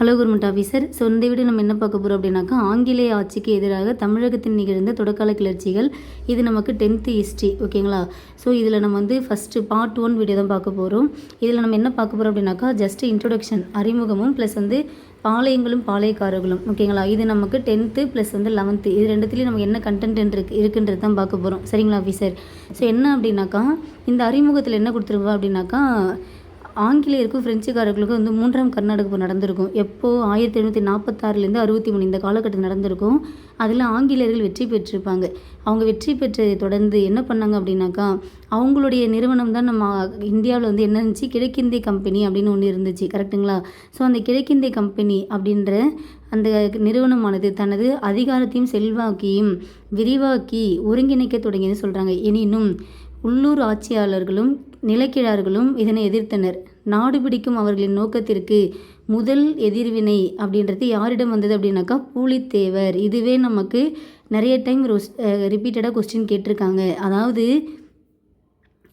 Hello government officer so இந்த வீடு நம்ம என்ன பார்க்க போகிறோம் அப்படின்னாக்கா ஆங்கிலேய ஆட்சிக்கு எதிராக தமிழகத்தில் நிகழ்ந்த தொடக்கால கிளர்ச்சிகள். இது நமக்கு டென்த்து ஹிஸ்ட்ரி ஓகேங்களா? ஸோ இதில் நம்ம வந்து ஃபஸ்ட்டு பார்ட் ஒன் வீடியோ தான் பார்க்க போகிறோம் இதில் நம்ம என்ன பார்க்க போகிறோம் அப்படின்னாக்கா ஜஸ்ட் இன்ட்ரொடக்ஷன் அறிமுகமும் ப்ளஸ் வந்து பாளையங்களும் பாளையக்காரர்களும் ஓகேங்களா? இது நமக்கு டென்த்து ப்ளஸ் வந்து லெவன்த்து இது ரெண்டுத்துலேயும் நமக்கு என்ன கண்டென்ட் இருக்கு இருக்குன்றது தான் பார்க்க போகிறோம் சரிங்களா ஆஃபீஸர் ஸோ என்ன அப்படின்னாக்கா இந்த அறிமுகத்தில் என்ன கொடுத்துருவா அப்படின்னாக்கா ஆங்கிலேயருக்கும் பிரெஞ்சுக்காரர்களுக்கும் வந்து மூன்றாம் கர்நாடக போர் நடந்திருக்கும். எப்போது ஆயிரத்தி எழுநூற்றி நாற்பத்தாறுலேருந்து அறுபத்தி மூணு இந்த காலகட்டம் நடந்திருக்கும் அதில் ஆங்கிலேயர்கள் வெற்றி பெற்றிருப்பாங்க. அவங்க வெற்றி பெற்றதை தொடர்ந்து என்ன பண்ணாங்க அப்படின்னாக்கா அவங்களுடைய நிறுவனம் தான் நம்ம இந்தியாவில் வந்து என்ன இருந்துச்சு? கிழக்கிந்திய கம்பெனி அப்படின்னு ஒன்று இருந்துச்சு. கரெக்டுங்களா ஸோ அந்த கிழக்கிந்திய கம்பெனி அப்படின்ற அந்த நிறுவனமானது தனது அதிகாரத்தையும் செல்வாக்கையும் விரிவாக்கி ஒருங்கிணைக்க தொடங்கியது சொல்கிறாங்க எனினும் உள்ளூர் ஆட்சியாளர்களும் நிலக்கிழார்களும் இதனை எதிர்த்தனர். நாடு பிடிக்கும் அவர்களின் நோக்கத்திற்கு முதல் எதிர்வினை அப்படின்றது யாரிடம் வந்தது அப்படின்னாக்கா பூலித்தேவர். இதுவே நமக்கு நிறைய டைம் ரொஸ் ரிப்பீட்டடாக கொஸ்டின் கேட்டிருக்காங்க. அதாவது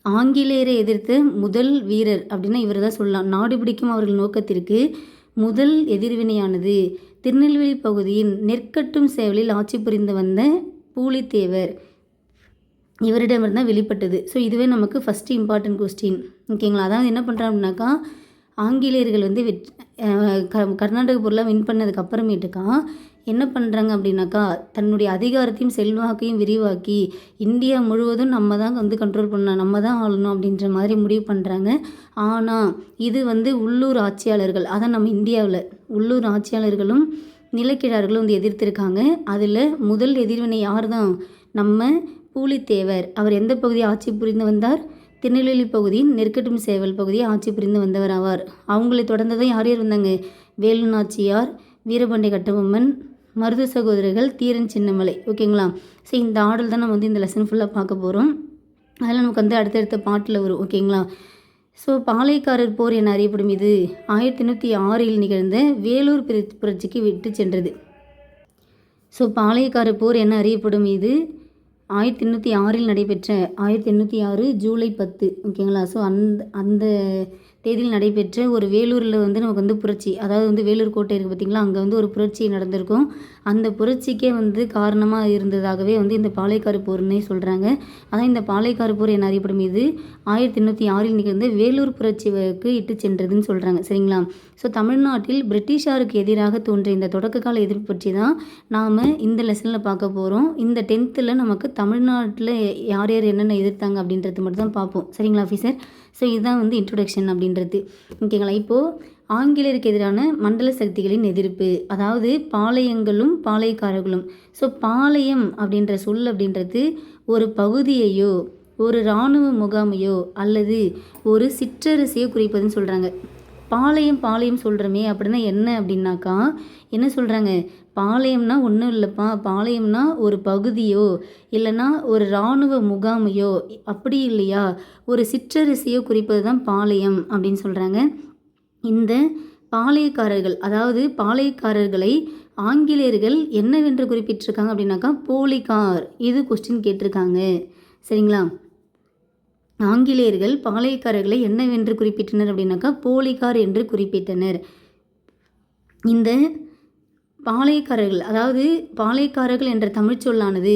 ஆங்கிலேயரை எதிர்த்த முதல் வீரர் அப்படின்னா இவர் தான் சொல்லலாம். நாடு பிடிக்கும் அவர்கள் நோக்கத்திற்கு முதல் எதிர்வினையானது திருநெல்வேலி பகுதியின் நெற்கட்டும் சேவலில் ஆட்சி புரிந்து வந்த பூலித்தேவர். இவரிடமிருந்து தான் வெளிப்பட்டது. ஸோ இதுவே நமக்கு ஃபஸ்ட்டு இம்பார்ட்டன்ட் கொஸ்டின் ஓகேங்களா? அதாவது என்ன பண்ணுறோம் அப்படின்னாக்கா ஆங்கிலேயர்கள் வந்து வெட் கர்நாடக பொருளாக வின் பண்ணதுக்கு அப்புறமேட்டுக்கா என்ன பண்ணுறாங்க அப்படின்னாக்கா தன்னுடைய அதிகாரத்தையும் செல்வாக்கையும் விரிவாக்கி இந்தியா முழுவதும் நம்ம தான் வந்து கண்ட்ரோல் பண்ணணும் நம்ம தான் ஆளணும் அப்படின்ற மாதிரி முடிவு பண்ணுறாங்க ஆனால் இது வந்து உள்ளூர் ஆட்சியாளர்கள் அதான் நம்ம இந்தியாவில் உள்ளூர் ஆட்சியாளர்களும் நிலக்கிழார்களும் வந்து எதிர்த்திருக்காங்க. அதில் முதல் எதிர்வினை யார் தான் நம்ம பூலித்தேவர் அவர் எந்த பகுதியை ஆட்சி புரிந்து வந்தார்? திருநெல்வேலி பகுதியின் நெற்கட்டும் சேவல் பகுதியை ஆட்சி புரிந்து வந்தவர் ஆவார். அவங்களை தொடர்ந்து தான் யார் யார் வந்தாங்க? வேலு நாச்சியார் வீரபாண்டிய கட்டபொம்மன் மருது சகோதரர்கள் தீரன் சின்னமலை. ஓகேங்களா ஸோ இந்த ஆடல் தான் நம்ம வந்து இந்த லெசன் ஃபுல்லாக பார்க்க போகிறோம் அதில் நமக்கு வந்து அடுத்தடுத்த பாட்டில் வரும். ஓகேங்களா ஸோ பாளையக்காரர் போர் என அறியப்படும் இது ஆயிரத்தி எண்ணூற்றி ஆறில் நிகழ்ந்த வேலூர் புரட்சிக்கு விட்டு சென்றது. ஸோ பாளையக்காரர் போர் என அறியப்படும் இது ஆயிரத்தி எண்ணூற்றி ஆறில் நடைபெற்ற ஆயிரத்தி எண்ணூற்றி ஆறு ஜூலை பத்து ஓகேங்களா ஸோ அந்த அந்த தேதியில் நடைபெற்ற ஒரு வேலூரில் வந்து நமக்கு வந்து புரட்சி அதாவது வந்து வேலூர் கோட்டை இருக்குது பார்த்திங்களா? அங்கே வந்து ஒரு புரட்சி நடந்திருக்கும். அந்த புரட்சிக்கே வந்து காரணமாக இருந்ததாகவே வந்து இந்த பாளையக்காரு போர்னே சொல்கிறாங்க அதான் இந்த பாளையக்காரு போர் என அறியப்படும்? இது ஆயிரத்தி எண்ணூற்றி ஆறில் நிகழ்ந்த வேலூர் புரட்சிக்கு இட்டு சென்றதுன்னு சொல்கிறாங்க சரிங்களா? ஸோ தமிழ்நாட்டில் பிரிட்டிஷாருக்கு எதிராக தோன்றிய இந்த தொடக்க கால எதிர்ப்பு பற்றி தான் நாம் இந்த லெசனில் பார்க்க போகிறோம் இந்த டென்த்தில் நமக்கு தமிழ்நாட்டில் யார் யார் என்னென்ன எதிர்த்தாங்க அப்படின்றது மட்டும் தான் பார்ப்போம். சரிங்களா ஆஃபீஸர் ஸோ இதுதான் வந்து இன்ட்ரொடக்ஷன் அப்படின்றது. ஓகேங்களா இப்போது ஆங்கிலேயருக்கு எதிரான மண்டல சக்திகளின் எதிர்ப்பு அதாவது பாளையங்களும் பாளையக்காரர்களும். ஸோ பாளையம் அப்படின்ற சொல் அப்படின்றது ஒரு பகுதியையோ ஒரு இராணுவ முகாமையோ அல்லது ஒரு சிற்றரசையோ குறிப்பதுன்னு சொல்கிறாங்க பாளையம் பாளையம் சொல்கிறோமே அப்படின்னா என்ன அப்படின்னாக்கா என்ன சொல்கிறாங்க பாளையம்னா ஒன்றும் இல்லைப்பா. பாளையம்னா ஒரு பகுதியோ இல்லைன்னா ஒரு இராணுவ முகாமையோ அப்படி இல்லையா? ஒரு சிற்றரசியோ குறிப்பது தான் பாளையம் அப்படின்னு சொல்கிறாங்க இந்த பாளையக்காரர்கள் அதாவது பாளையக்காரர்களை ஆங்கிலேயர்கள் என்னவென்று குறிப்பிட்டிருக்காங்க அப்படின்னாக்கா போலிகார். இது கொஸ்டின் கேட்டிருக்காங்க. சரிங்களா? ஆங்கிலேயர்கள் பாளையக்காரர்களை என்னவென்று குறிப்பிட்டனர் அப்படின்னாக்கா போலிகார் என்று குறிப்பிட்டனர். இந்த பாளையக்காரர்கள் அதாவது பாளையக்காரர்கள் என்ற தமிழ் சொல்லானது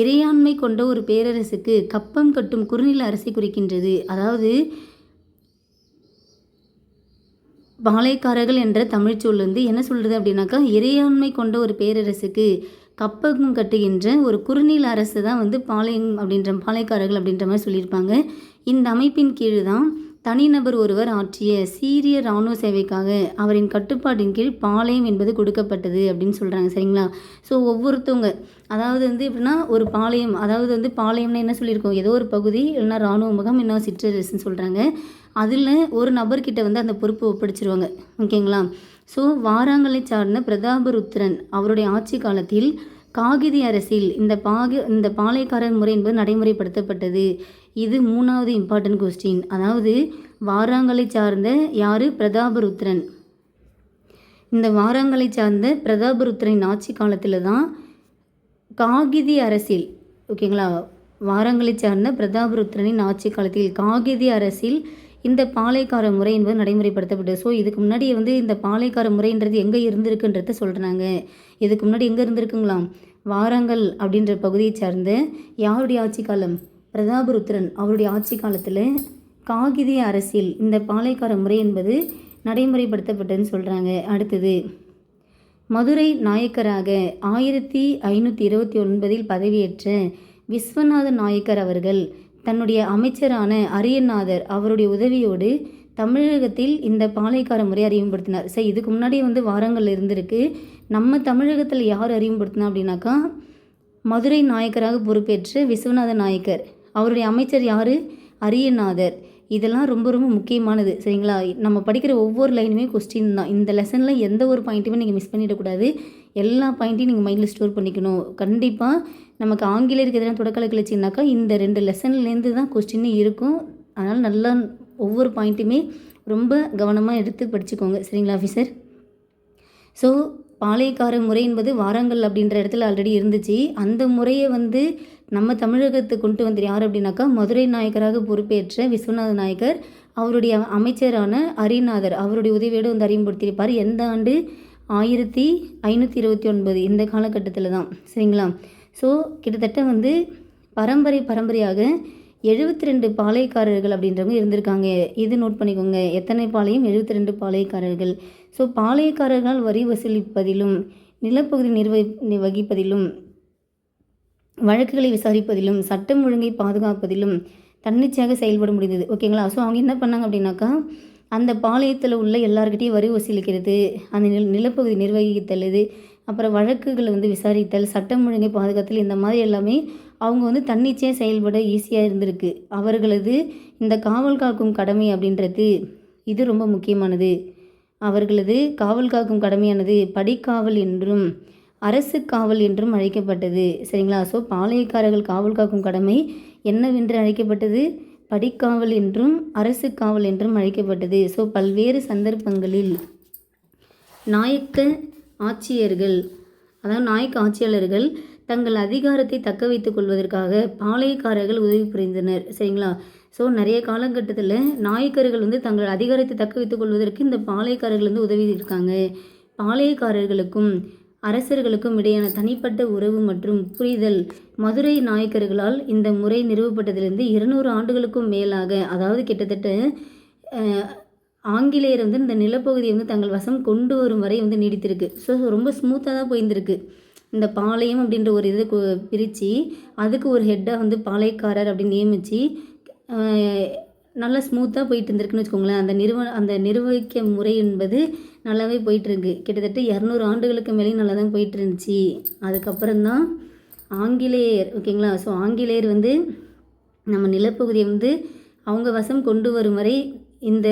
இறையாண்மை கொண்ட ஒரு பேரரசுக்கு கப்பம் கட்டும் குறுநில அரசை குறிக்கின்றது. அதாவது பாளையக்காரர்கள் என்ற தமிழ் சொல் வந்து என்ன சொல்கிறது அப்படின்னாக்கா இறையாண்மை கொண்ட ஒரு பேரரசுக்கு கப்பகம் கட்டுகின்ற ஒரு குறுநில அரசு தான் வந்து பாளையம் அப்படின்ற பாளையக்காரர்கள் அப்படின்ற மாதிரி சொல்லியிருப்பாங்க. இந்த அமைப்பின் கீழ் தான் தனிநபர் ஒருவர் ஆற்றிய சீரிய இராணுவ சேவைக்காக அவரின் கட்டுப்பாட்டின் கீழ் பாளையம் என்பது கொடுக்கப்பட்டது அப்படின்னு சொல்கிறாங்க சரிங்களா? ஸோ ஒவ்வொருத்தவங்க அதாவது வந்து எப்படின்னா ஒரு பாளையம் அதாவது வந்து பாளையம்னா என்ன சொல்லியிருக்கோம்? ஏதோ ஒரு பகுதி இல்லைன்னா இராணுவ முகம் என்ன சிற்றரசுன்னு சொல்கிறாங்க அதில் ஒரு நபர்கிட்ட வந்து அந்த பொறுப்பு ஒப்படைச்சிருவாங்க ஓகேங்களா? ஸோ வாராங்கலை சார்ந்த பிரதாபருத்ரன் அவருடைய ஆட்சி காலத்தில் காகிதி அரசில் இந்த பாக இந்த பாளையக்காரர் முறை என்பது நடைமுறைப்படுத்தப்பட்டது. இது மூணாவது இம்பார்ட்டன்ட் கொஸ்டின் அதாவது வாராங்கலை சார்ந்த யார்? பிரதாபருத்ரன். இந்த வாராங்கலை சார்ந்த பிரதாபருத்ரன் ஆட்சி காலத்தில் தான் காகிதி அரசில் ஓகேங்களா வாரங்களை சார்ந்த பிரதாபருத்ரனின் ஆட்சி காலத்தில் காகிதி அரசில் இந்த பாலைக்கார முறை என்பது நடைமுறைப்படுத்தப்பட்டது. ஸோ இதுக்கு முன்னாடி வந்து இந்த பாலைக்கார முறைன்றது எங்கே இருந்திருக்குன்றத சொல்கிறாங்க இதுக்கு முன்னாடி எங்கே இருந்திருக்குங்களாம்? வாரங்கள் அப்படின்ற பகுதியை சார்ந்த யாருடைய ஆட்சி காலம்? பிரதாபருத்ரன் அவருடைய ஆட்சி காலத்தில் காகிதிய அரசியல் இந்த பாலைக்கார முறை என்பது நடைமுறைப்படுத்தப்பட்டதுன்னு சொல்கிறாங்க அடுத்தது மதுரை நாயக்கராக ஆயிரத்தி ஐநூற்றி இருபத்தி ஒன்பதில் பதவியேற்ற விஸ்வநாத நாயக்கர் அவர்கள் தன்னுடைய அமைச்சரான அரியநாதர் அவருடைய உதவியோடு தமிழகத்தில் இந்த பாலைக்கார முறை அறிமுகப்படுத்தினார். சரி இதுக்கு முன்னாடி வந்து வாரங்கள் இருந்திருக்கு. நம்ம தமிழகத்தில் யார் அறிமுகப்படுத்தினா அப்படின்னாக்கா மதுரை நாயக்கராக பொறுப்பேற்ற விஸ்வநாத நாயக்கர். அவருடைய அமைச்சர் யார்? அரியநாதர். இதெல்லாம் ரொம்ப ரொம்ப முக்கியமானது சரிங்களா? நம்ம படிக்கிற ஒவ்வொரு லைனுமே கொஸ்டின் தான். இந்த லெசனில் எந்த ஒரு பாயிண்ட்டுமே நீங்கள் மிஸ் பண்ணிடக்கூடாது. எல்லா பாயிண்ட்டையும் நீங்கள் மைண்டில் ஸ்டோர் பண்ணிக்கணும். கண்டிப்பாக நமக்கு ஆங்கிலேயருக்கு எதிரான தொடக்கலை கிளச்சினாக்கா இந்த ரெண்டு லெசன்லேருந்து தான் கொஸ்டின் இருக்கும். அதனால் நல்லா ஒவ்வொரு பாயிண்ட்டுமே ரொம்ப கவனமாக எடுத்து படிச்சுக்கோங்க சரிங்களா ஆஃபீஸர் ஸோ பாளையக்கார முறை என்பது வாரங்கள் அப்படின்ற இடத்துல ஆல்ரெடி இருந்துச்சு. அந்த முறையை வந்து நம்ம தமிழகத்துக்கு கொண்டு வந்தது யார் அப்படின்னாக்கா மதுரை நாயக்கராக பொறுப்பேற்ற விஸ்வநாத நாயக்கர் அவருடைய அமைச்சரான அரிநாதர். அவருடைய உதவியோடு வந்து அறிமுகப்படுத்தியிருப்பார். எந்த ஆண்டு? ஆயிரத்தி ஐநூற்றி இருபத்தி ஒன்பது. இந்த காலகட்டத்தில் தான். சரிங்களா? ஸோ கிட்டத்தட்ட வந்து பரம்பரை பரம்பரையாக எழுபத்தி ரெண்டு பாளையக்காரர்கள் அப்படின்றவங்க இருந்திருக்காங்க. இது நோட் பண்ணிக்கோங்க. எத்தனை பாளையம்? எழுபத்தி ரெண்டு பாளையக்காரர்கள். ஸோ பாளையக்காரர்களால் வரி வசூலிப்பதிலும் நிலப்பகுதி நிர்வகி வகிப்பதிலும் வழக்குகளை விசாரிப்பதிலும் சட்டம் ஒழுங்கை பாதுகாப்பதிலும் தன்னிச்சையாக செயல்பட முடிந்தது. ஓகேங்களா ஸோ அவங்க என்ன பண்ணாங்க அப்படின்னாக்கா அந்த பாளையத்தில் உள்ள எல்லாருக்கிட்டையும் வரி வசூலிக்கிறது அந்த நில நிலப்பகுதி நிர்வகித்தல் இது அப்புறம் வழக்குகளை வந்து விசாரித்தல் சட்டம் ஒழுங்கை பாதுகாத்தல் இந்த மாதிரி எல்லாமே அவங்க வந்து தன்னிச்சையாக செயல்பட ஈஸியாக இருந்திருக்கு. அவர்களது இந்த காவல் காக்கும் கடமை அப்படின்றது இது ரொம்ப முக்கியமானது. அவர்களது காவல் காக்கும் கடமையானது படிக்காவல் என்றும் அரசு காவல் என்றும் அழைக்கப்பட்டது. சரிங்களா? ஸோ பாளையக்காரர்கள் காவல் காக்கும் கடமை என்னவென்று அழைக்கப்பட்டது? படிக்காவல் என்றும் அரசு காவல் என்றும் அழைக்கப்பட்டது. ஸோ பல்வேறு சந்தர்ப்பங்களில் நாயக்க ஆட்சியர்கள் அதாவது நாயக்க ஆட்சியாளர்கள் தங்கள் அதிகாரத்தை தக்க வைத்துக் கொள்வதற்காக பாளையக்காரர்கள் உதவி புரிந்தனர். சரிங்களா? ஸோ நிறைய காலகட்டத்தில் நாயக்கர்கள் வந்து தங்கள் அதிகாரத்தை தக்க வைத்துக் கொள்வதற்கு இந்த பாளையக்காரர்கள் வந்து உதவி இருக்காங்க. பாளையக்காரர்களுக்கும் அரசர்களுக்கும் இடையான தனிப்பட்ட உறவு மற்றும் புரிதல் மதுரை நாயக்கர்களால் இந்த முறை நிறுவப்பட்டதிலிருந்து இருநூறு ஆண்டுகளுக்கும் மேலாக அதாவது கிட்டத்தட்ட ஆங்கிலேயர் வந்து இந்த நிலப்பகுதியை வந்து தங்கள் வசம் கொண்டு வரும் வரை வந்து நீடித்திருக்கு. ஸோ ரொம்ப ஸ்மூத்தாக தான் போயிருந்திருக்கு இந்த பாளையம் அப்படின்ற ஒரு இது பிரித்து அதுக்கு ஒரு ஹெட்டாக வந்து பாளையக்காரர் அப்படின்னு நியமித்து நல்லா ஸ்மூத்தாக போயிட்டு இருந்திருக்குன்னு வச்சுக்கோங்களேன். அந்த நிறுவ அந்த நிர்வகிக்க முறை என்பது நல்லாவே போயிட்டுருக்கு. கிட்டத்தட்ட இரநூறு ஆண்டுகளுக்கு மேலேயும் நல்லா தான் போயிட்டு இருந்துச்சு அதுக்கப்புறம் தான் ஆங்கிலேயர் ஓகேங்களா? ஸோ ஆங்கிலேயர் வந்து நம்ம நிலப்பகுதியை வந்து அவங்க வசம் கொண்டு வரும் வரை இந்த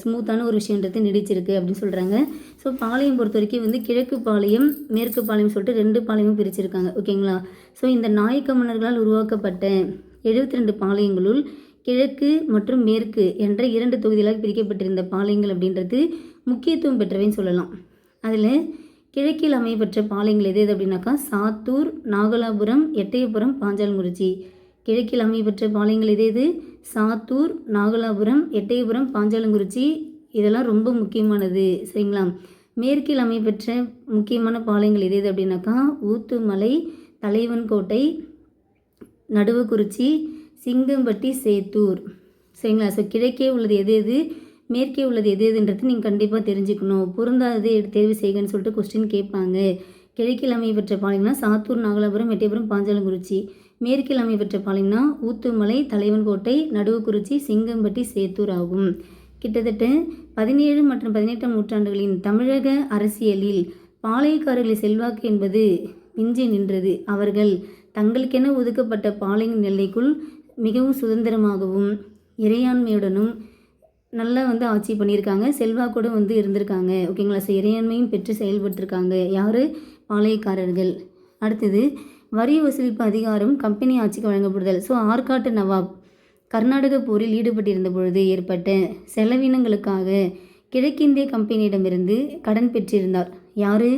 ஸ்மூத்தான ஒரு விஷயன்றது நீடிச்சிருக்கு அப்படின்னு சொல்கிறாங்க ஸோ பாளையம் பொறுத்த வரைக்கும் வந்து கிழக்கு பாளையம் மேற்கு பாளையம் சொல்லிட்டு ரெண்டு பாளையமும் பிரிச்சிருக்காங்க. ஓகேங்களா? ஸோ இந்த நாயக்க மன்னர்களால் உருவாக்கப்பட்ட எழுபத்தி ரெண்டு பாளையங்களுள் கிழக்கு மற்றும் மேற்கு என்ற இரண்டு தொகுதிகளாக பிரிக்கப்பட்டிருந்த பாளையங்கள் அப்படின்றது முக்கியத்துவம் பெற்றவைன்னு சொல்லலாம். அதில் கிழக்கில் அமையப்பெற்ற பாளையங்கள் எது எது அப்படின்னாக்கா சாத்தூர் நாகலாபுரம் எட்டயபுரம் பாஞ்சாலங்குறிச்சி. கிழக்கில் அமையப்பெற்ற பாளையங்கள் எது எது? சாத்தூர் நாகலாபுரம் எட்டயபுரம் பாஞ்சாலங்குறிச்சி. இதெல்லாம் ரொம்ப முக்கியமானது. சரிங்களா? மேற்கில் அமையப்பெற்ற முக்கியமான பாளையங்கள் எது எது அப்படின்னாக்கா ஊத்துமலை தலைவன்கோட்டை நடுவுக்குறிச்சி சிங்கம்பட்டி சேத்தூர். சரிங்களா? ஸோ கிழக்கே உள்ளது எது எது? மேற்கே உள்ளது எது எதுன்றது நீங்கள் கண்டிப்பாக தெரிஞ்சுக்கணும். பொருந்தாதது எடுத்து தேர்வு செய்கன்னு சொல்லிட்டு கொஸ்டின் கேட்பாங்க. கிழக்கில் அமையப்பெற்ற பாளையம்னா சாத்தூர் நாகலாபுரம் எட்டயபுரம் பாஞ்சாலங்குறிச்சி. மேற்கில் அமையப்பெற்ற பாளையம்னா ஊத்துமலை தலைவன்கோட்டை நடுவுக்குறிச்சி சிங்கம்பட்டி சேத்தூர் ஆகும். கிட்டத்தட்ட பதினேழு மற்றும் பதினெட்டாம் நூற்றாண்டுகளின் தமிழக அரசியலில் பாளையக்காரர்களின் செல்வாக்கு என்பது மிஞ்சி நின்றது. அவர்கள் தங்களுக்கென ஒதுக்கப்பட்ட பாளைய எல்லைக்குள் மிகவும் சுதந்திரமாகவும் இறையாண்மையுடனும் நல்லா வந்து ஆட்சி பண்ணியிருக்காங்க. செல்வாக்கூட வந்து இருந்திருக்காங்க. ஓகேங்களா? ஸோ இறையாண்மையும் பெற்று செயல்பட்டிருக்காங்க. யார்? பாளையக்காரர்கள். அடுத்தது வரி வசூலிப்பு அதிகாரம் கம்பெனி ஆட்சிக்கு வழங்கப்படுதல். ஸோ ஆற்காட்டு நவாப். கர்நாடக போரில் ஈடுபட்டிருந்த பொழுது ஏற்பட்ட செலவினங்களுக்காக கிழக்கிந்திய கம்பெனியிடமிருந்து கடன் பெற்றிருந்தார். யார்?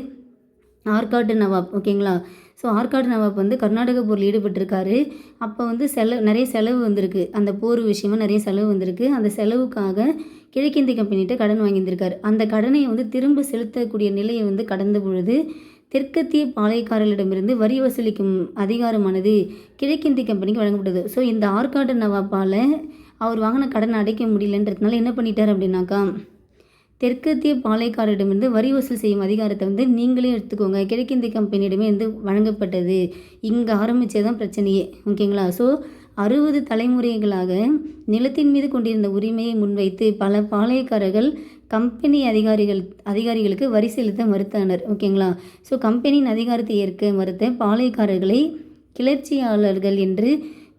ஆற்காட்டு நவாப். ஓகேங்களா? ஸோ ஆற்காடு நவாப் வந்து கர்நாடக போரில் ஈடுபட்டிருக்காரு. அப்போ வந்து செலவு நிறைய செலவு வந்திருக்கு. அந்த போர் விஷயமா நிறைய செலவு வந்திருக்கு. அந்த செலவுக்காக கிழக்கிந்திய கம்பெனிகிட்ட கடன் வாங்கியிருந்திருக்காரு. அந்த கடனை வந்து திரும்ப செலுத்தக்கூடிய நிலையை வந்து கடந்த பொழுது தெற்கத்திய பாளையக்காரர்களிடமிருந்து வரி வசூலிக்கும் அதிகாரமானது கிழக்கிந்திய கம்பெனிக்கு வழங்கப்பட்டது. ஸோ இந்த ஆற்காடு நவாப்பால் அவர் வாங்கின கடனை அடைக்க முடியலன்றதுனால என்ன பண்ணிட்டார் அப்படின்னாக்கா தெற்கத்திய பாளையக்காரரிடமிருந்து வரி வசூல் செய்யும் அதிகாரத்தை வந்து நீங்களே எடுத்துக்கோங்க. கிழக்கிந்திய கம்பெனியிடமே வந்து வழங்கப்பட்டது. இங்கே ஆரம்பித்தது தான் பிரச்சனையே. ஓகேங்களா? ஸோ அறுபது தலைமுறைகளாக நிலத்தின் மீது கொண்டிருந்த உரிமையை முன்வைத்து பல பாளையக்காரர்கள் கம்பெனி அதிகாரிகள் அதிகாரிகளுக்கு வரி செலுத்த மறுத்தனர். ஓகேங்களா? ஸோ கம்பெனியின் அதிகாரத்தை ஏற்க மறுத்த பாளையக்காரர்களை கிளர்ச்சியாளர்கள் என்று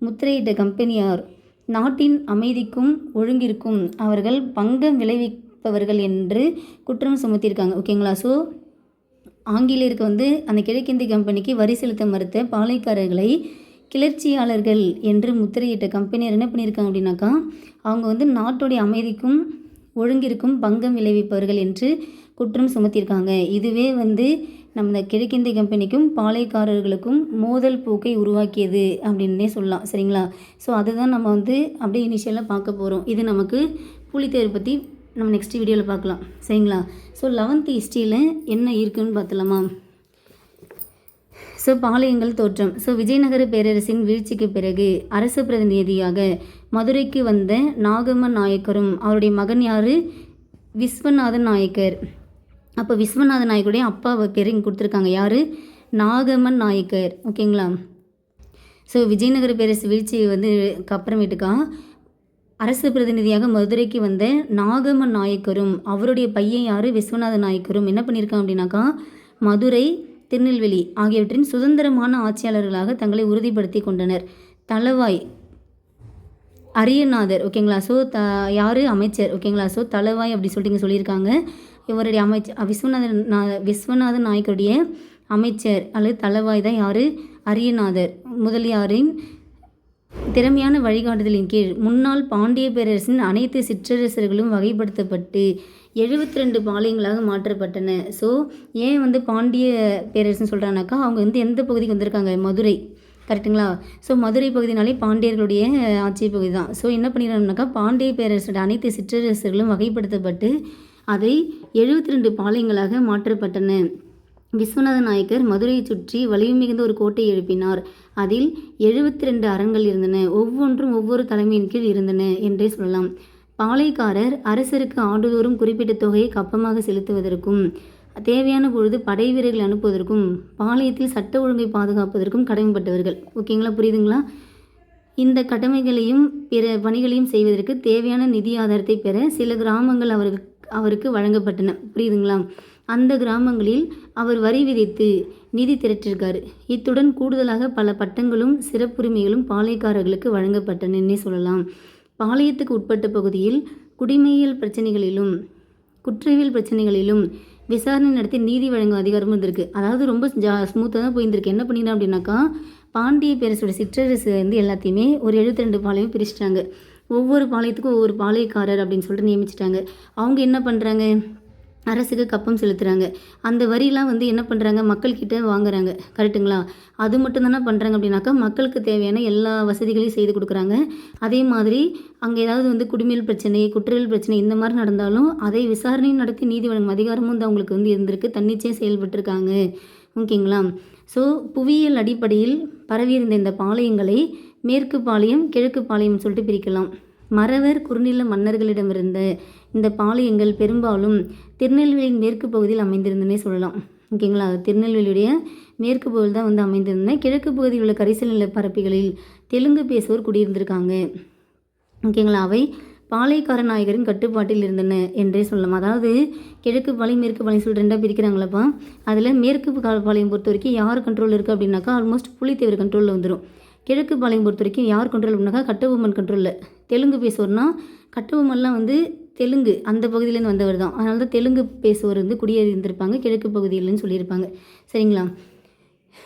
முத்திரையிட்ட கம்பெனியார் நாட்டின் அமைதிக்கும் ஒழுங்கிற்கும் அவர்கள் பங்கம் விளைவி விளைவிப்பவர்கள் என்று குற்றம் சுமத்தியிருக்காங்க. ஓகேங்களா? ஸோ ஆங்கிலேயருக்கு வந்து அந்த கிழக்கிந்திய கம்பெனிக்கு வரி செலுத்த மறுத்த பாளையக்காரர்களை கிளர்ச்சியாளர்கள் என்று முத்திரையிட்ட கம்பெனியர் என்ன பண்ணியிருக்காங்க அப்படின்னாக்கா அவங்க வந்து நாட்டுடைய அமைதிக்கும் ஒழுங்கிற்கும் பங்கம் விளைவிப்பவர்கள் என்று குற்றம் சுமத்தியிருக்காங்க. இதுவே வந்து நம்ம கிழக்கிந்திய கம்பெனிக்கும் பாளையக்காரர்களுக்கும் மோதல் போக்கை உருவாக்கியது அப்படின்னே சொல்லலாம். சரிங்களா? ஸோ அதுதான் நம்ம வந்து அப்படியே இனிஷியலாக பார்க்க போகிறோம் இது நமக்கு புலித்தேர் பற்றி நம்ம நெக்ஸ்ட் வீடியோவில் பார்க்கலாம். சரிங்களா? ஸோ லெவன்த்து ஹிஸ்ட்ரியில் என்ன இருக்குன்னு பார்த்தலாமா ஸோ பாளையங்கள் தோற்றம். ஸோ விஜயநகர பேரரசின் வீழ்ச்சிக்கு பிறகு அரசு பிரதிநிதியாக மதுரைக்கு வந்த நாகம்ம நாயக்கரும் அவருடைய மகன் யார்? விஸ்வநாதன் நாயக்கர். அப்போ விஸ்வநாதன் நாயக்கருடைய அப்பாவை பேர் இங்கே கொடுத்துருக்காங்க. யார்? நாகம்மன் நாயக்கர். ஓகேங்களா? ஸோ விஜயநகர பேரரசு வீழ்ச்சி வந்து அப்புறமேட்டுக்கா அரசு பிரதிநிதியாக மதுரைக்கு வந்த நாகம்மன் நாயக்கரும் அவருடைய பையன் யார்? விஸ்வநாத நாயக்கரும் என்ன பண்ணியிருக்காங்க அப்படின்னாக்கா மதுரை திருநெல்வேலி ஆகியவற்றின் சுதந்திரமான ஆட்சியாளர்களாக தங்களை உறுதிப்படுத்தி கொண்டனர். தளவாய் அரியநாதர் ஓகேங்களா ஸோ த யார்? அமைச்சர் ஓகேங்களா ஸோ தளவாய் அப்படி சொல்லிட்டு சொல்லியிருக்காங்க. இவருடைய அமைச்சர் விஸ்வநாதன் நா விஸ்வநாதன் நாயக்கருடைய அமைச்சர் அல்லது தளவாய் தான் யார்? அரியநாதர். முதலியாரின் திறமையான வழிகாட்டுதலின் கீழ் முன்னாள் பாண்டிய பேரரசின் அனைத்து சிற்றரசர்களும் வகைப்படுத்தப்பட்டு எழுபத்தி ரெண்டு பாளையங்களாக மாற்றப்பட்டன. ஸோ ஏன் வந்து பாண்டிய பேரரசுன்னு சொல்கிறானாக்கா அவங்க வந்து எந்த பகுதிக்கு வந்திருக்காங்க? மதுரை. கரெக்டுங்களா ஸோ மதுரை பகுதினாலே பாண்டியர்களுடைய ஆட்சி பகுதி தான். ஸோ என்ன பண்ணிடணும்னாக்கா பாண்டிய பேரரசோட அனைத்து சிற்றரசர்களும் வகைப்படுத்தப்பட்டு அதை எழுபத்தி ரெண்டு பாளையங்களாக மாற்றப்பட்டன. விஸ்வநாத நாயக்கர் மதுரையை சுற்றி வலிமை மிகுந்த ஒரு கோட்டை எழுப்பினார். அதில் எழுபத்தி ரெண்டு அறங்கள் இருந்தன. ஒவ்வொன்றும் ஒவ்வொரு தலைமையின் கீழ் இருந்தன என்றே சொல்லலாம். பாளையக்காரர் அரசருக்கு ஆண்டுதோறும் குறிப்பிட்ட தொகையை கப்பமாக செலுத்துவதற்கும் தேவையான பொழுது படை வீரர்கள் அனுப்புவதற்கும் பாளையத்தில் சட்ட ஒழுங்கை பாதுகாப்பதற்கும் கடமைப்பட்டவர்கள். ஓகேங்களா? புரியுதுங்களா? இந்த கடமைகளையும் பிற பணிகளையும் செய்வதற்கு தேவையான நிதி ஆதாரத்தை பெற சில கிராமங்கள் அவருக்கு அவருக்கு வழங்கப்பட்டன. புரியுதுங்களா? அந்த கிராமங்களில் அவர் வரி விதித்து நிதி திரட்டிருக்காரு இத்துடன் கூடுதலாக பல பட்டங்களும் சிறப்புரிமைகளும் பாளையக்காரர்களுக்கு வழங்கப்பட்டனன்னே சொல்லலாம். பாளையத்துக்கு உட்பட்ட பகுதியில் குடிமையியல் பிரச்சனைகளிலும் குற்றவியல் பிரச்சனைகளிலும் விசாரணை நடத்தி நீதி வழங்கும் அதிகாரமும் இருந்திருக்கு. அதாவது ரொம்ப ஜா ஸ்மூத்தாக தான் போயிருந்திருக்கு என்ன பண்ணினா அப்படின்னாக்கா பாண்டிய பேரரசோட சிற்றரசு வந்து எல்லாத்தையுமே ஒரு எழுபத்தி ரெண்டு பாளையம் பிரிச்சிட்டாங்க. ஒவ்வொரு பாளையத்துக்கும் ஒவ்வொரு பாளையக்காரர் அப்படின்னு சொல்லிட்டு நியமிச்சிட்டாங்க. அவங்க என்ன பண்ணுறாங்க அரசுக்கு கப்பம் செலுத்துகிறாங்க அந்த வரிலாம் வந்து என்ன பண்ணுறாங்க மக்கள்கிட்ட வாங்குறாங்க. கரெக்டுங்களா அது மட்டும் தானே பண்ணுறாங்க அப்படின்னாக்கா மக்களுக்கு தேவையான எல்லா வசதிகளையும் செய்து கொடுக்குறாங்க. அதே மாதிரி அங்கே ஏதாவது வந்து குடிமையல் பிரச்சனை குற்றவியல் பிரச்சனை இந்த மாதிரி நடந்தாலும் அதை விசாரணையும் நடத்தி நீதி வழங்கும் அதிகாரமும் வந்து அவங்களுக்கு வந்து இருந்திருக்கு. தன்னிச்சையாக செயல்பட்டுருக்காங்க. ஓகேங்களா? ஸோ புவியியல் அடிப்படையில் பரவியிருந்த இந்த பாளையங்களை மேற்கு பாளையம் கிழக்கு பாளையம் சொல்லிட்டு பிரிக்கலாம். மறவர் குறுநில மன்னர்களிடமிருந்து இந்த பாளையங்கள் பெரும்பாலும் திருநெல்வேலியின் மேற்கு பகுதியில் அமைந்திருந்தனே சொல்லலாம். ஓகேங்களா? திருநெல்வேலியுடைய மேற்கு பகுதியில் தான் வந்து அமைந்திருந்தன. கிழக்கு பகுதியில் உள்ள கரிசல் நிலப்பரப்புகளில் தெலுங்கு பேசுவோர் குடியிருந்திருக்காங்க. ஓகேங்களா? அவை பாளையக்கார நாயகரின் கட்டுப்பாட்டில் இருந்தன என்றே சொல்லலாம். அதாவது கிழக்கு பாளையம் மேற்கு பாளையம் சொல்லி ரெண்டாக பிரிக்கிறாங்களப்பா. அதில் மேற்கு பாளையம் பொறுத்த வரைக்கும் யார் கண்ட்ரோல் இருக்குது அப்படின்னாக்கா ஆல்மோஸ்ட் புலித்தேவர் கண்ட்ரோலில் வந்துடும் கிழக்கு பாளையம் பொறுத்த வரைக்கும் யார் கண்ட்ரோல் அப்படின்னாக்கா கட்டபொம்மன் கண்ட்ரோலில் தெலுங்கு பேசுவோர்னா கட்டுவமெல்லாம் வந்து தெலுங்கு அந்த பகுதியிலேருந்து வந்தவர் தான். அதனால தான் தெலுங்கு பேசுவோர் வந்து குடியேறி இருந்திருப்பாங்க கிழக்கு பகுதியிலன்னு சொல்லியிருப்பாங்க. சரிங்களா?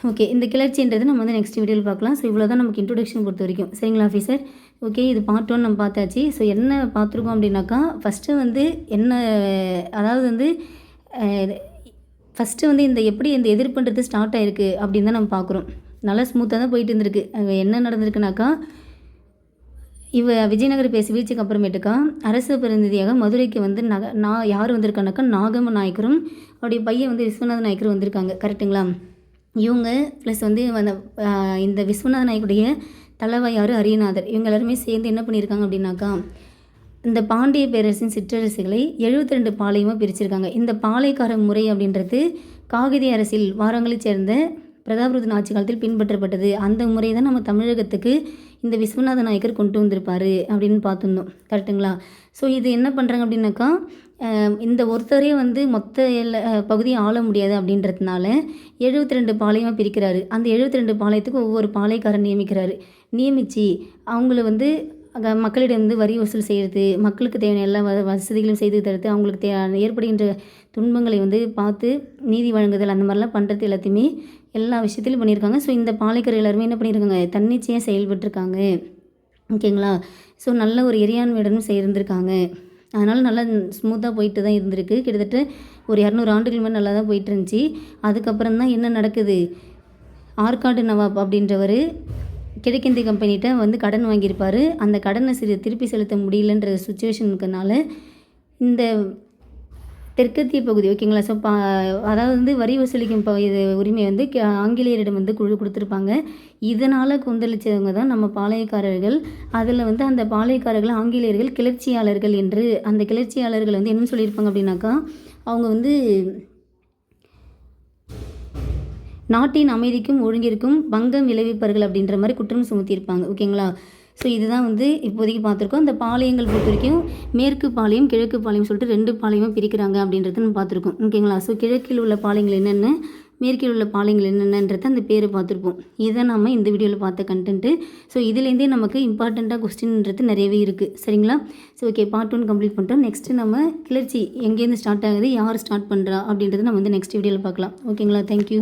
ஓகே இந்த கிளர்ச்சின்றது நம்ம வந்து நெக்ஸ்ட் வீடியோவில் பார்க்கலாம். ஸோ இவ்வளோ தான் நமக்கு இன்ட்ரொடக்ஷன் பொறுத்த வரைக்கும். சரிங்களா ஆஃபீஸர் ஓகே இது பார்ட் ஒன் நம்ம பார்த்தாச்சு. ஸோ என்ன பார்த்துருக்கோம் அப்படின்னாக்கா ஃபஸ்ட்டு வந்து என்ன அதாவது வந்து ஃபஸ்ட்டு வந்து இந்த எப்படி இந்த எதிர்ப்புன்றது ஸ்டார்ட் ஆயிருக்கு அப்படின்னு தான் நம்ம பார்க்குறோம். நல்லா ஸ்மூத்தாக தான் போயிட்டு இருந்திருக்கு. அங்கே என்ன நடந்திருக்குனாக்கா இவ விஜயநகர பேசி வீழ்ச்சிக்கு அப்புறமேட்டுக்கா அரசு பிரதிநிதியாக மதுரைக்கு வந்து நக நான் யார் வந்திருக்கானாக்கா நாகம நாயக்கரும் அவருடைய பையன் வந்து விஸ்வநாத நாயக்கரும் வந்திருக்காங்க. கரெக்டுங்களா இவங்க ப்ளஸ் வந்து அந்த இந்த விஸ்வநாத நாயக்குடைய தலைவையார் அரியநாதர். இவங்க எல்லாருமே சேர்ந்து என்ன பண்ணியிருக்காங்க அப்படின்னாக்கா இந்த பாண்டிய பேரரசின் சிற்றரசுகளை 72 ரெண்டு பாளையமாக பிரிச்சிருக்காங்க. இந்த பாளையக்கார முறை அப்படின்றது காகிதி அரசில் வாரங்களைச் சேர்ந்த பிரதாபருதன் ஆட்சி காலத்தில் பின்பற்றப்பட்டது. அந்த முறை தான் நம்ம தமிழகத்துக்கு இந்த விஸ்வநாத நாயக்கர் கொண்டு வந்திருப்பாரு அப்படின்னு பார்த்துருந்தோம். கரெக்டுங்களா? ஸோ இது என்ன பண்ணுறாங்க அப்படின்னாக்கா இந்த ஒருத்தரே வந்து மொத்த எல்லா பகுதியை ஆள முடியாது அப்படின்றதுனால 72 ரெண்டு பாளையமாக பிரிக்கிறாரு. அந்த 72 ரெண்டு பாளையத்துக்கு ஒவ்வொரு பாளையக்காரன் நியமிக்கிறாரு. நியமித்து அவங்கள வந்து மக்களிடம் வந்து வரி வசூல் செய்கிறது மக்களுக்கு தேவையான எல்லா வ- வசதிகளும் செய்து தடுத்து அவங்களுக்கு தே ஏற்படுகின்ற துன்பங்களை வந்து பார்த்து நீதி வழங்குதல் அந்த மாதிரிலாம் பண்ணுறது எல்லாத்தையுமே எல்லா விஷயத்திலும் பண்ணியிருக்காங்க. ஸோ இந்த பாலைக்கர் எல்லாருமே என்ன பண்ணியிருக்காங்க? தன்னிச்சையாக செயல்பட்டுருக்காங்க. ஓகேங்களா? ஸோ நல்ல ஒரு இறையாண்மையுடனும் செய்திருந்திருக்காங்க அதனால் நல்லா ஸ்மூத்தாக போயிட்டு தான் இருந்திருக்கு. கிட்டத்தட்ட ஒரு இரநூறு ஆண்டுகள் மேலே நல்லா தான் போயிட்டு இருந்துச்சு அதுக்கப்புறம் தான் என்ன நடக்குது? ஆற்காடு நவாப் அப்படின்றவர் கிழக்கிந்தி கம்பெனிகிட்ட வந்து கடன் வாங்கியிருப்பார். அந்த கடனை சிறு திருப்பி செலுத்த முடியலன்ற சுச்சுவேஷனுக்குனால இந்த தெற்கத்திய பகுதி ஓகேங்களா ஸோ பா அதாவது வந்து வரி வசூலிக்கும் ப இது உரிமை வந்து ஆங்கிலேயரிடம் வந்து குழு கொடுத்துருப்பாங்க. இதனால் கொந்தளிச்சவங்க தான் நம்ம பாளையக்காரர்கள். அதில் வந்து அந்த பாளையக்காரர்கள் ஆங்கிலேயர்கள் கிளர்ச்சியாளர்கள் என்று அந்த கிளர்ச்சியாளர்கள் வந்து என்ன சொல்லியிருப்பாங்க அப்படின்னாக்கா அவங்க வந்து நாட்டின் அமைதிக்கும் ஒழுங்கிற்கும் பங்கம் விளைவிப்பார்கள் அப்படின்ற மாதிரி குற்றம் சுமத்தியிருப்பாங்க ஓகேங்களா ஸோ இதுதான் வந்து இப்போதைக்கு பார்த்துருக்கோம். இந்த பாளையங்கள் பொறுத்த வரைக்கும் மேற்கு பாளையம் கிழக்கு பாளையம் சொல்லிட்டு ரெண்டு பாளையமாக பிரிக்கிறாங்க அப்படின்றத நம்ம பார்த்துருக்கோம். ஓகேங்களா? ஸோ கிழக்கில் உள்ள பாளையங்கள் என்னென்ன மேற்கில் உள்ள பாளையங்கள் என்னென்னன்றத அந்த பேரை பார்த்துருப்போம். இதை நம்ம இந்த வீடியோவில் பார்த்த கண்டென்ட்டு ஸோ இதுலேருந்தே நமக்கு இம்பார்ட்டண்ட்டாக கொஸ்டின்ன்றது நிறையவே இருக்குது சரிங்களா? So okay part one complete பண்ணிட்டோம். நெக்ஸ்ட்டு நம்ம கிளர்ச்சி எங்கேருந்து ஸ்டார்ட் ஆகுது யார் ஸ்டார்ட் பண்ணுறா அப்படின்றத நம்ம வந்து நெக்ஸ்ட் வீடியோவில் பார்க்கலாம். ஓகேங்களா? தேங்க்யூ